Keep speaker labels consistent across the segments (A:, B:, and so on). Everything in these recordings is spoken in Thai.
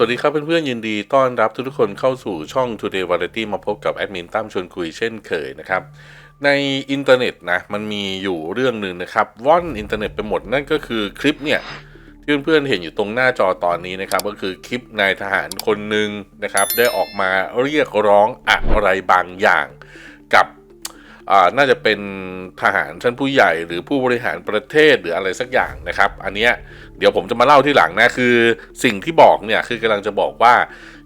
A: สวัสดีครับเพื่อนๆยินดีต้อนรับทุกๆคนเข้าสู่ช่อง Today Variety มาพบกับแอดมินตั้มชวนคุยเช่นเคยนะครับ ในอินเทอร์เน็ตนะมันมีอยู่เรื่องหนึ่งนะครับว่อนอินเทอร์เน็ตไปหมดนั่นก็คือคลิปเนี่ยที่เพื่อนๆเห็นอยู่ตรงหน้าจอตอนนี้นะครับ ก็คือคลิปนายทหารคนหนึ่งนะครับ ได้ออกมาเรียกร้องอะไรบางอย่างกับ น่าจะเป็นทหารชั้นผู้ใหญ่หรือผู้บริหารประเทศหรืออะไรสักอย่างนะครับ อันเนี้ยเดี๋ยวผมจะมาเล่าที่หลังนะคือสิ่งที่บอกเนี่ยคือกำลังจะบอกว่า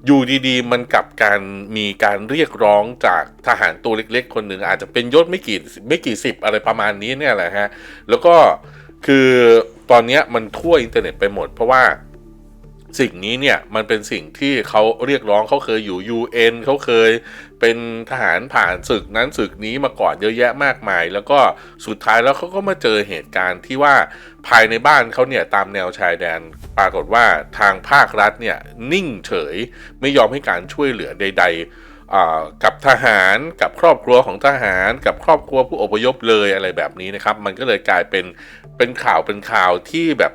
A: อยู่ดีๆ มันกลับการมีการเรียกร้องจากทหารตัวเล็กๆ คนหนึ่งอาจจะเป็นยศไม่กี่ไม่กี่สิบอะไรประมาณนี้เนี่ยแหละฮะแล้วก็คือตอนนี้มันทั่วอินเทอร์เน็ตไปหมด เพราะว่า สิ่งนี้เนี่ยมันเป็นสิ่งที่เขาเรียกร้องเขาเคยอยู่ UN เขาเคยเป็นทหารผ่านศึกนั้นศึกนี้มาก่อนเยอะแยะมากมาย แล้วก็สุดท้ายแล้วเขาก็มาเจอเหตุการณ์ที่ว่าภายในบ้านเขาเนี่ยตามแนวชายแดน ปรากฏว่าทางภาครัฐเนี่ยนิ่งเฉยไม่ยอมให้การช่วยเหลือใด ๆกับทหารกับครอบครัวของทหาร กับครอบครัวผู้อพยพเลยอะไรแบบนี้นะครับ มันก็เลยกลายเป็นเป็นข่าวเป็นข่าวที่แบบ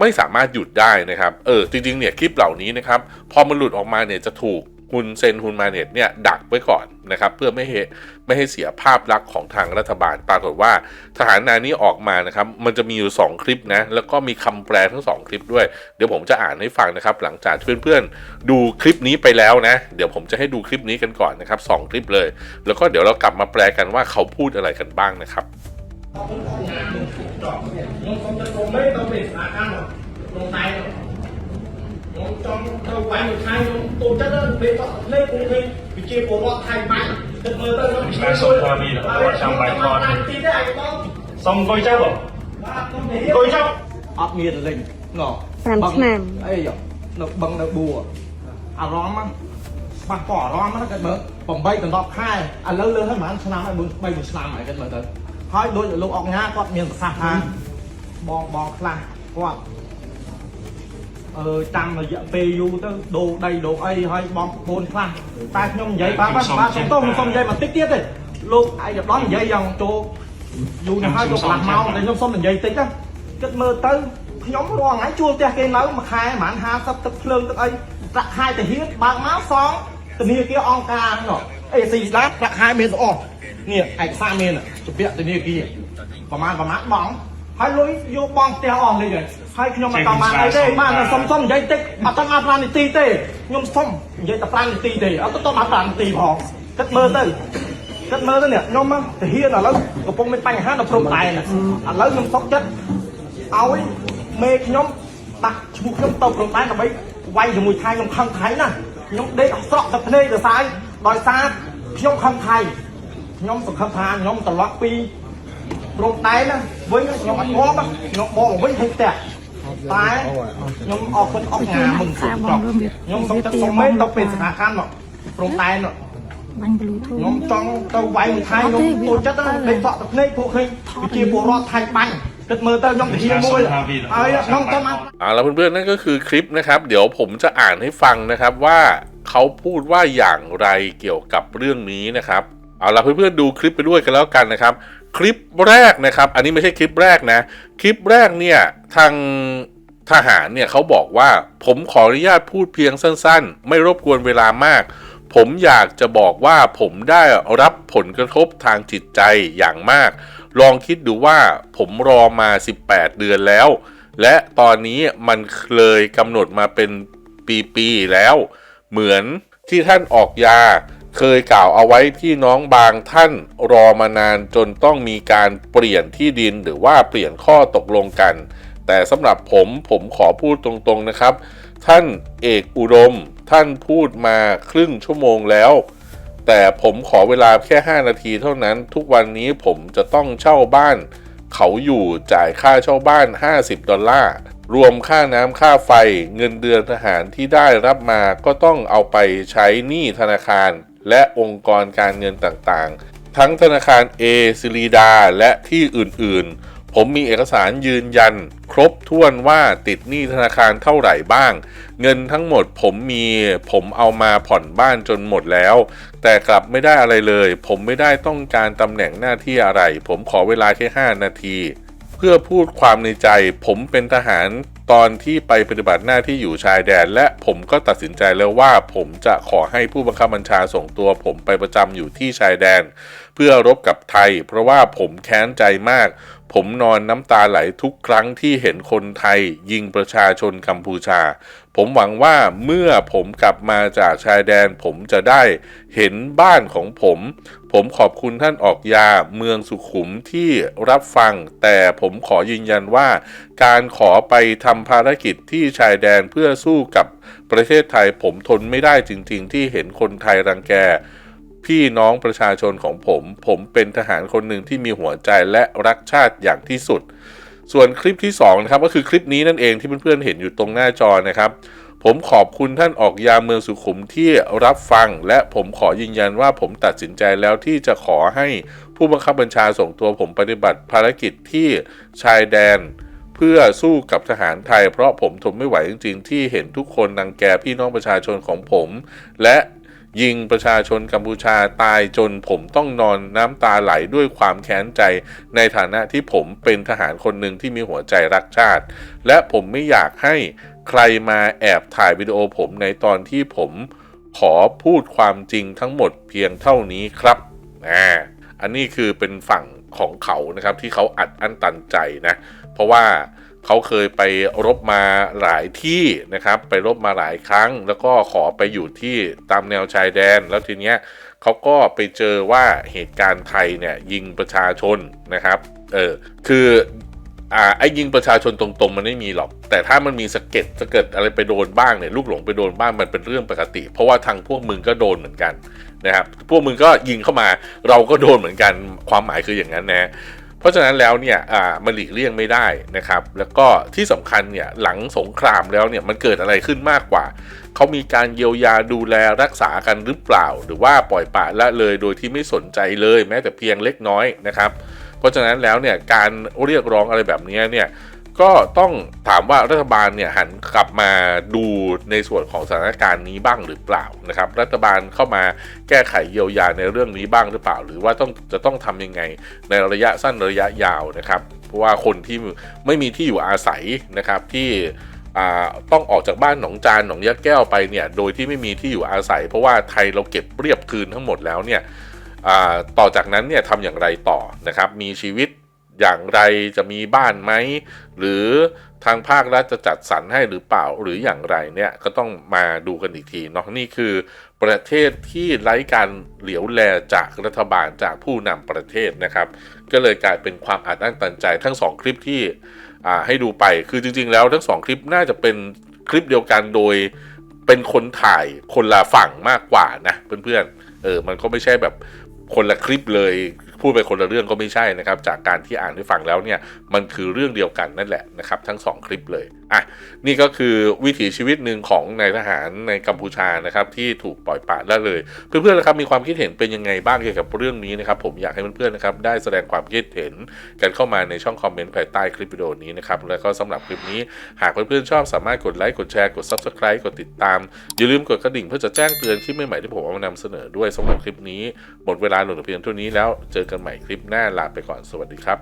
A: ไม่สามารถหยุดได้นะครับ เออจริงๆเนี่ยคลิปเหล่านี้นะครับพอมันหลุดออกมาเนี่ยจะถูกฮุนเซนฮุนมาเนตเนี่ยดักไว้ก่อนนะครับเพื่อไม่ให้ไม่ให้เสียภาพลักษณ์ของทางรัฐบาล ปรากฏว่าทหารนายนี้ออกมานะครับมันจะมีอยู่ 2 คลิปนะแล้วก็มีคำแปลทั้ง 2 คลิปด้วย เดี๋ยวผมจะอ่านให้ฟังนะครับหลังจากเพื่อนๆดูคลิปนี้ไปแล้วนะ เดี๋ยวผมจะให้ดูคลิปนี้กันก่อนนะครับสองคลิปเลย แล้วก็เดี๋ยวเรากลับมาแปลกันว่าเขาพูดอะไรกันบ้างนะครับ
B: នេះស្ថានភាពក្នុងតែខ្ញុំចង់ទៅវាយនៅថៃខ្ញុំទូចិត្តពេលចោះលេខខ្ញុំឃើញវិជាពលរដ្ឋថៃបាញ់ទឹកមើលទៅខ្ញុំ
C: ខ្ញុំសុំគាត់ពីគាត់ចាំបាញ់គាត់
B: ទីទេឯងបង
C: សុំអង្គុយចាំបងអង្គុយចាំ
D: អត់មានលេងណោះ
E: 5ឆ្នាំ
D: អីនៅបឹងនៅបួអារម្មណ៍បាត់ពណ៌អារម្មណ៍ណាគាត់មើល8ដល់10ខែឥឡូវលើហើយប្រហែលឆ្នាំហើយ3 4ឆ្នាំហើយគាត់មើលទៅហើយដូចលោកអកញាគាត់មានប្រសាសន៍ថា បងបងខ្លះគាត់អឺតាមរយៈពេលយូរទៅដូរដីដូរអីហើយបងប្អូនខ្លះតែខ្ញុំនិយាយបាទបាទបាទសុំទោសខ្ញុំសុំនិយាយបន្តិចទៀតទេលោកឯកឧត្តមនិយាយយ៉ាងចូលយូរណាស់ហើយចូលកន្លះម៉ោងតែខ្ញុំសុំនិយាយតិចណាគិតមើលទៅខ្ញុំរាល់ថ្ងៃជួលផ្ទះគេនៅមួយខែប្រហែល50ទឹកភ្លើងទឹកអីប្រាក់ខែតាហ៊ានបើកមកសងធនាគារអង្គការហ្នឹងអេស៊ីឡាប្រាក់ខែមានទាំងអស់នេះឯកសារមានជំពាក់ធនាគារប្រហែលប្រហែលបង ហើយលុយយកបងផ្ទះអស់លេងហើយហើយខ្ញុំមិនតាមបានអីទេបានតែសុំសុំនិយាយតិចអត់តាម5នាទីទេខ្ញុំសុំនិយាយតែ5នាទីទេអត់ទៅតាម5នាទីផងគិតមើលទៅគិតមើលទៅនេះខ្ញុំមកទាហានឥឡូវកំពុងមានបញ្ហានៅព្រំដែនឥឡូវខ្ញុំសុកចិត្តឲ្យមេខ្ញុំដាក់ឈ្មោះខ្ញុំទៅព្រំដែនដើម្បីវាយជាមួយថៃខ្ញុំខឹងថៃណាខ្ញុំដេកអស់ស្រក់ទឹកភ្នែកទៅសាយដោយសារខ្ញុំខឹងថៃខ្ញុំសង្ឃឹមថាខ្ញុំត្រឡប់ពី ព្រំដែនណាវិញខ្ញុំអត់ងាប់ខ្ញុំបកមកវិញឲ្យផ្ទះតែខ្ញុំអរគុណអស់ណាមុនខ្ញុំសូមទឹកសុំមេទៅពេលសកាកម្មព្រំដែន
E: បាញ់ Bluetooth
D: ខ្ញុំចង់ទៅវាយមួយថៃខ្ញុំទូចិត្តណាដេកសក់ទឹកភ្នែកពួកឃើញប្រជាពលរដ្ឋថៃបាញ់គិតមើលទៅខ្ញុំទៅហៀមួយហើយខ្ញុំទៅមក
A: เอาละเพื่อนๆนั่นก็คือคลิปนะครับ เดี๋ยวผมจะอ่านให้ฟังนะครับว่าเขาพูดว่าอย่างไรเกี่ยวกับเรื่องนี้นะครับเอาละเพื่อนๆดูคลิปไปด้วยกันแล้วกันนะครับ คลิปแรกนะครับ อันนี้ไม่ใช่คลิปแรกนะ คลิปแรกเนี่ยทางทหารเนี่ยเขาบอกว่าผมขออนุญาตพูดเพียงสั้นๆ ไม่รบกวนเวลามาก ผมอยากจะบอกว่าผมได้รับผลกระทบทางจิตใจอย่างมาก ลองคิดดูว่าผมรอมา 18 เดือนแล้ว และตอนนี้มันเลยกำหนดมาเป็นปี ๆ แล้ว เหมือนที่ท่านออกยา เคยกล่าวเอาไว้ที่น้องบางท่านรอมานานจนต้องมีการเปลี่ยนที่ดินหรือว่าเปลี่ยนข้อตกลงกัน แต่สำหรับผมผมขอพูดตรงๆนะครับ ท่านเอกอุดม ท่านพูดมาครึ่งชั่วโมงแล้ว แต่ผมขอเวลาแค่ 5 นาทีเท่านั้น ทุกวันนี้ผมจะต้องเช่าบ้าน เขาอยู่จ่ายค่าเช่าบ้าน 50 ดอลลาร์รวมค่าน้ำค่าไฟเงินเดือนทหารที่ได้รับมาก็ต้องเอาไปใช้หนี้ธนาคาร และองค์กรการเงินต่างๆ ทั้งธนาคารเอซิลีดา และที่อื่นๆ ผมมีเอกสารยืนยัน ครบถ้วนว่าติดหนี้ธนาคารเท่าไหร่บ้าง เงินทั้งหมดผมมีผมเอามาผ่อนบ้านจนหมดแล้ว แต่กลับไม่ได้อะไรเลย ผมไม่ได้ต้องการตำแหน่งหน้าที่อะไร ผมขอเวลาแค่ 5 นาที เพื่อพูดความในใจ ผมเป็นทหาร ตอนที่ไปปฏิบัติหน้าที่อยู่ชายแดน และผมก็ตัดสินใจแล้วว่าผมจะขอให้ผู้บังคับบัญชาส่งตัว ผมไปประจำอยู่ที่ชายแดน เพื่อรบกับไทย เพราะว่าผมแค้นใจมาก ผมนอนน้ำตาไหลทุกครั้งที่เห็นคนไทย ยิงประชาชนกัมพูชา ผมหวังว่าเมื่อผมกลับมาจากชายแดนผมจะได้เห็นบ้านของผม ผมขอบคุณท่านออกยาเมืองสุขุมที่รับฟัง แต่ผมขอยืนยันว่า การขอไปทำภารกิจที่ชายแดนเพื่อสู้กับประเทศไทยผมทนไม่ได้จริง ๆ ที่เห็นคนไทยรังแก พี่น้องประชาชนของผม ผมเป็นทหารคนหนึ่งที่มีหัวใจและรักชาติอย่างที่สุด ส่วนคลิปที่2นะครับก็คือคลิปนี้นั่นเองที่เพื่อนๆเห็นอยู่ตรงหน้าจอนะครับ ผมขอบคุณท่านออกยาเมืองสุขุมที่รับฟัง และผมขอยืนยันว่าผมตัดสินใจแล้วที่จะขอให้ผู้บังคับบัญชาส่งตัวผมปฏิบัติภารกิจที่ชายแดนเพื่อสู้กับทหารไทย เพราะผมทนไม่ไหวจริง ๆ ที่เห็นทุกคนรังแกพี่น้องประชาชนของผม และ ยิงประชาชนกัมพูชาตายจนผมต้องนอนน้ำตาไหลด้วยความแค้นใจ ในฐานะที่ผมเป็นทหารคนหนึ่งที่มีหัวใจรักชาติ และผมไม่อยากให้ใครมาแอบถ่ายวิดีโอผมในตอนที่ผมขอพูดความจริงทั้งหมดเพียงเท่านี้ครับอ่าอันนี้คือเป็นฝั่งของเขานะครับที่เขาอัดอั้นตันใจนะ เพราะว่า เขาเคยไปรบมาหลายที่นะครับ ไปรบมาหลายครั้ง แล้วก็ขอไปอยู่ที่ตามแนวชายแดน แล้วทีเนี้ยเขาก็ไปเจอว่าเหตุการณ์ไทยเนี่ยยิงประชาชนนะครับ เออ คืออ่าไอ้ยิงประชาชนตรงๆ มันไม่มีหรอก แต่ถ้ามันมีสะเก็ดสะเก็ดอะไรไปโดนบ้างเนี่ยลูกหลงไปโดนบ้างมันเป็นเรื่องปกติ เพราะว่าทางพวกมึงก็โดนเหมือนกันนะครับพวกมึงก็ยิงเข้ามาเราก็โดนเหมือนกันความหมายคืออย่างนั้นนะ เพราะฉะนั้นแล้วเนี่ยอ่ามันหลีกเลี่ยงไม่ได้นะครับ แล้วก็ที่สำคัญเนี่ยหลังสงครามแล้วเนี่ยมันเกิดอะไรขึ้นมากกว่า เขามีการเยียวยาดูแลรักษากันหรือเปล่า หรือว่าปล่อยปละละเลยโดยที่ไม่สนใจเลยแม้แต่เพียงเล็กน้อยนะครับ เพราะฉะนั้นแล้วเนี่ยการเรียกร้องอะไรแบบนี้เนี่ย ก็ต้องถามว่ารัฐบาลเนี่ยหันกลับมาดูในส่วนของสถานการณ์นี้บ้างหรือเปล่านะครับ รัฐบาลเข้ามาแก้ไขเยียวยาในเรื่องนี้บ้างหรือเปล่า หรือว่าต้องจะต้องทำยังไงในระยะสั้นระยะยาวนะครับ เพราะว่าคนที่ไม่มีที่อยู่อาศัยนะครับที่ต้องออกจากบ้านหนองจานหนองยะแก้วไปเนี่ยโดยที่ไม่มีที่อยู่อาศัย เพราะว่าไทยเราเก็บเรียบคืนทั้งหมดแล้วเนี่ยต่อจากนั้นเนี่ยทำอย่างไรต่อนะครับมีชีวิต อย่างไรจะมีบ้านไหม หรือทางภาครัฐจะจัดสรรให้หรือเปล่าหรืออย่างไรเนี่ยก็ต้องมาดูกันอีกทีเนาะนี่คือประเทศที่ไร้การเหลียวแลจากรัฐบาลจากผู้นำประเทศนะครับ ก็เลยกลายเป็นความอัดอั้นตันใจทั้งสองคลิปที่อ่าให้ดูไปคือจริง ๆ แล้วทั้งสองคลิปน่าจะเป็นคลิปเดียวกันโดยเป็นคนถ่ายคนละฝั่งมากกว่านะเพื่อนๆเออมันก็ไม่ใช่แบบคนละคลิปเลย พูดไปคนละเรื่องก็ไม่ใช่นะครับ จากการที่อ่านให้ฟังแล้วเนี่ยมันคือเรื่องเดียวกันนั่นแหละนะครับ ทั้งสองคลิปเลยอะนี่ก็คือวิถีชีวิตหนึ่งของนายทหารในกัมพูชานะครับที่ถูกปล่อยปละละเลย เพื่อนๆนะครับมีความคิดเห็นเป็นยังไงบ้างเกี่ยวกับเรื่องนี้นะครับผมอยากให้เพื่อนๆนะครับได้แสดงความคิดเห็นกันเข้ามาในช่องคอมเมนต์ภายใต้คลิปวิดีโอนี้นะครับแล้วก็สำหรับคลิปนี้หากเพื่อนๆชอบสามารถกดไลค์กดแชร์กด Subscribe กดติดตาม อย่าลืมกดกระดิ่งเพื่อจะแจ้งเตือนคลิปใหม่ๆที่ผมเอามานำเสนอด้วยสำหรับคลิปนี้หมดเวลาหลงเดือเพียงเท่านี้แล้วเจอกันใหม่คลิปหน้าลาไปก่อนสวัสดีครับ